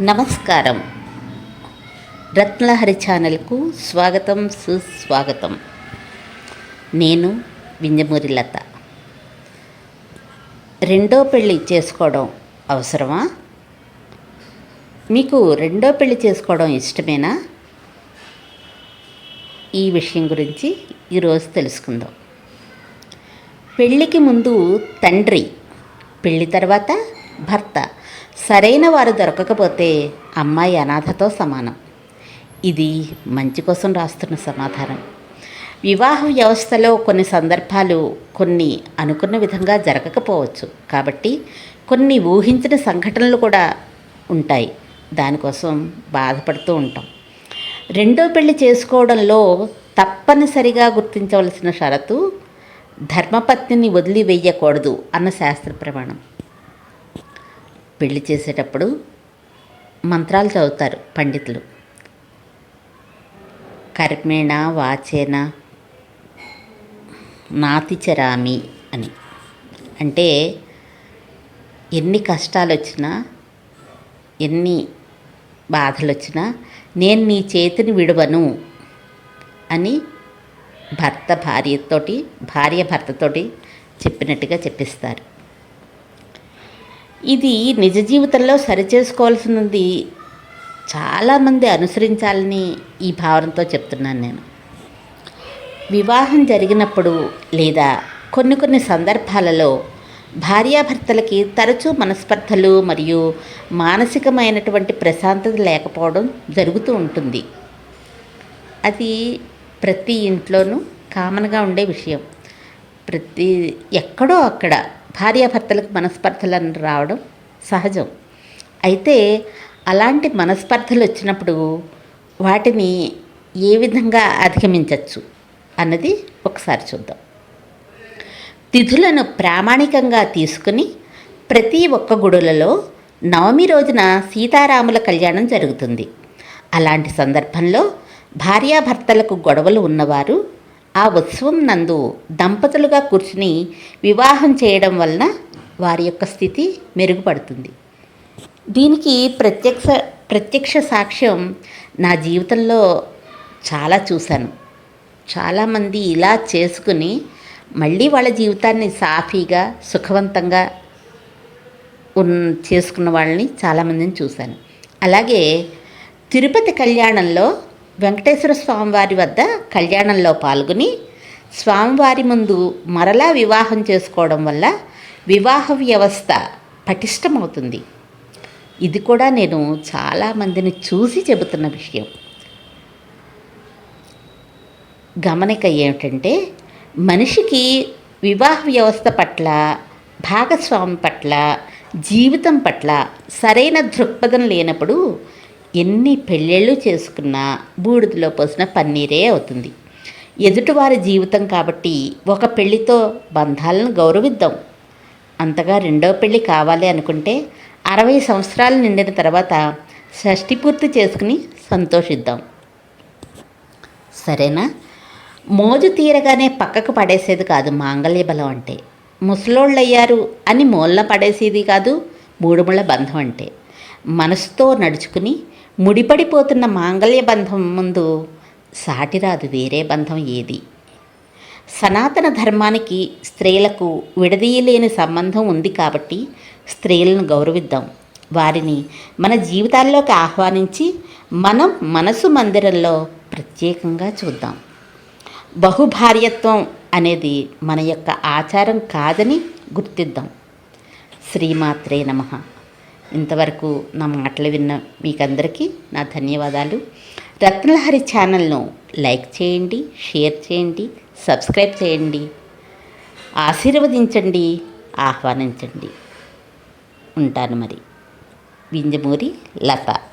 నమస్కారం. రత్నలహరి ఛానల్కు స్వాగతం సుస్వాగతం. నేను వింజమూరి లత. రెండో పెళ్ళి చేసుకోవడం అవసరమా? మీకు రెండో పెళ్ళి చేసుకోవడం ఇష్టమేనా? ఈ విషయం గురించి ఈరోజు తెలుసుకుందాం. పెళ్ళికి ముందు తండ్రి పెళ్ళి తర్వాత భర్త. సరైన వారు దొరకకపోతే అమ్మాయి అనాథతో సమానం. ఇది మంచి కోసం రాస్తున్న సమాధానం. వివాహ వ్యవస్థలో కొన్ని సందర్భాలు కొన్ని అనుకున్న విధంగా జరగకపోవచ్చు. కాబట్టి కొన్ని ఊహించిన సంఘటనలు కూడా ఉంటాయి. దానికోసం బాధపడుతూ ఉంటాం. రెండో పెళ్ళి చేసుకోవడంలో తప్పనిసరిగా గుర్తించవలసిన షరతు ధర్మపత్నిని వదిలివేయకూడదు అన్న శాస్త్ర ప్రమాణం. పెళ్ళి చేసేటప్పుడు మంత్రాలు చదువుతారు పండితులు. కర్మేణ వాచేన నాతిచరామి అని. అంటే ఎన్ని కష్టాలు వచ్చినా ఎన్ని బాధలు వచ్చినా నేను నీ చేతిని విడవను అని భర్త భార్యతోటి భార్య భర్తతోటి చెప్పినట్టుగా చెప్పిస్తారు. ఇది నిజ జీవితంలో సరిచేసుకోవాల్సినది చాలామంది అనుసరించాలని ఈ భావనతో చెప్తున్నాను నేను. వివాహం జరిగినప్పుడు లేదా కొన్ని కొన్ని సందర్భాలలో భార్యాభర్తలకి తరచూ మనస్పర్ధలు మరియు మానసికమైనటువంటి ప్రశాంతత లేకపోవడం జరుగుతూ ఉంటుంది. అది ప్రతి ఇంట్లోనూ కామన్గా ఉండే విషయం. ప్రతి ఎక్కడో అక్కడ భార్యాభర్తలకు మనస్పర్ధలను రావడం సహజం. అయితే అలాంటి మనస్పర్ధలు వచ్చినప్పుడు వాటిని ఏ విధంగా అధిగమించవచ్చు అన్నది ఒకసారి చూద్దాం. తిథులను ప్రామాణికంగా తీసుకుని ప్రతి ఒక్క గుడులలో నవమి రోజున సీతారాముల కళ్యాణం జరుగుతుంది. అలాంటి సందర్భంలో భార్యాభర్తలకు గొడవలు ఉన్నవారు ఆ ఉత్సవం నందు దంపతులుగా కూర్చుని వివాహం చేయడం వలన వారి యొక్క స్థితి మెరుగుపడుతుంది. దీనికి ప్రత్యక్ష ప్రత్యక్ష సాక్ష్యం నా జీవితంలో చాలా చూశాను. చాలామంది ఇలా చేసుకుని మళ్ళీ వాళ్ళ జీవితాన్ని సాఫీగా సుఖవంతంగా ఉన్ చేసుకున్న వాళ్ళని చాలామందిని చూశాను. అలాగే తిరుపతి కళ్యాణంలో వెంకటేశ్వర స్వామివారి వద్ద కళ్యాణంలో పాల్గొని స్వామివారి ముందు మరలా వివాహం చేసుకోవడం వల్ల వివాహ వ్యవస్థ పటిష్టమవుతుంది. ఇది కూడా నేను చాలామందిని చూసి చెబుతున్న విషయం. గమనిక ఏమిటంటే మనిషికి వివాహ వ్యవస్థ పట్ల భాగస్వామి పట్ల జీవితం పట్ల సరైన దృక్పథం లేనప్పుడు ఎన్ని పెళ్ళిళ్ళు చేసుకున్నా బూడిదలో పోసిన పన్నీరే అవుతుంది. ఎదుటివారి జీవితం కాబట్టి ఒక పెళ్ళితో బంధాలను గౌరవిద్దాం. అంతగా రెండో పెళ్ళి కావాలి అనుకుంటే అరవై సంవత్సరాలు నిండిన తర్వాత షష్టి పూర్తి చేసుకుని సంతోషిద్దాం. సరేనా? మోజు తీరగానే పక్కకు పడేసేది కాదు మాంగళ్య బలం అంటే. ముసలోళ్ళయ్యారు అని మూలన పడేసేది కాదు మూడుముళ్ళ బంధం అంటే. మనసుతో నడుచుకుని ముడిపడిపోతున్న మాంగళ్య బంధం ముందు సాటిరాదు వేరే బంధం ఏది? సనాతన ధర్మానికి స్త్రీలకు విడదీయలేని సంబంధం ఉంది కాబట్టి స్త్రీలను గౌరవిద్దాం. వారిని మన జీవితాల్లోకి ఆహ్వానించి మనం మనసు మందిరంలో ప్రత్యేకంగా చూద్దాం. బహుభార్యత్వం అనేది మన యొక్క ఆచారం కాదని గుర్తిద్దాం. శ్రీమాత్రే నమ. ఇంతవరకు నా మాటలు విన్న మీకందరికీ నా ధన్యవాదాలు. రత్నలహరి ఛానల్ను లైక్ చేయండి షేర్ చేయండి సబ్స్క్రైబ్ చేయండి. ఆశీర్వదించండి ఆహ్వానించండి. ఉంటాను మరి. వింజమూరి లత.